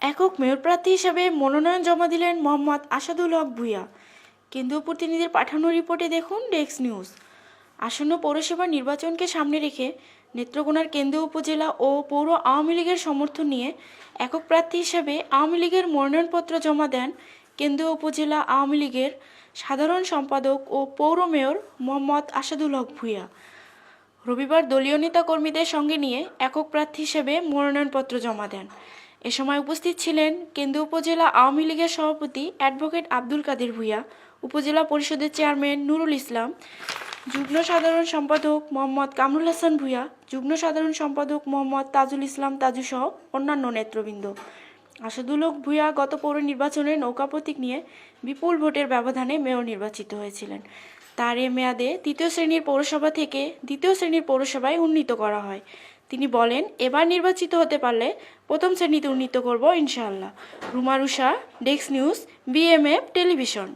একক মেয়র প্রার্থী হিসেবে মনোনয়ন জমা দিলেন মোহাম্মদ আসাদুল হক ভূঁইয়া। কেন্দ্রীয় প্রতিনিধির পাঠানো রিপোর্টে দেখুন ডেস্ক নিউজ। আসন্ন পৌরসভা নির্বাচনকে সামনে রেখে নেত্রকোনার কেন্দ্রীয় উপজেলা ও পৌর আওয়ামী লীগের সমর্থন নিয়ে একক প্রার্থী হিসেবে আওয়ামী লীগের মনোনয়নপত্র জমা দেন কেন্দ্রীয় উপজেলা আওয়ামী লীগের সাধারণ সম্পাদক ও পৌর মেয়র মোহাম্মদ আসাদুল হক ভূঁইয়া। রবিবার দলীয় নেতাকর্মীদের সঙ্গে নিয়ে একক প্রার্থী হিসেবে মনোনয়নপত্র জমা দেন। এ সময় উপস্থিত ছিলেন কেন্দ্রীয় উপজেলা আওয়ামী লীগের সভাপতি অ্যাডভোকেট আব্দুল কাদের ভূঁইয়া, উপজেলা পরিষদের চেয়ারম্যান নুরুল ইসলাম, যুগ্ম সাধারণ সম্পাদক মোহাম্মদ কামরুল হাসান ভূঁইয়া, যুগ্ম সাধারণ সম্পাদক মোহাম্মদ তাজুল ইসলাম তাজু সহ অন্যান্য নেতৃবৃন্দ। আসাদুল হক ভূঁইয়া গত পৌর নির্বাচনে নৌকা প্রতীক নিয়ে বিপুল ভোটের ব্যবধানে মেয়র নির্বাচিত হয়েছিলেন। তার এ মেয়াদে তৃতীয় শ্রেণির পৌরসভা থেকে দ্বিতীয় শ্রেণির পৌরসভায় উন্নীত করা হয়। তিনি বলেন, এবার নির্বাচিত হতে পারলে প্রথম শ্রেণীতে উন্নীত করব ইনশাআল্লাহ। রুমারুষা ডেস্ক নিউজ, বিএমএফ টেলিভিশন।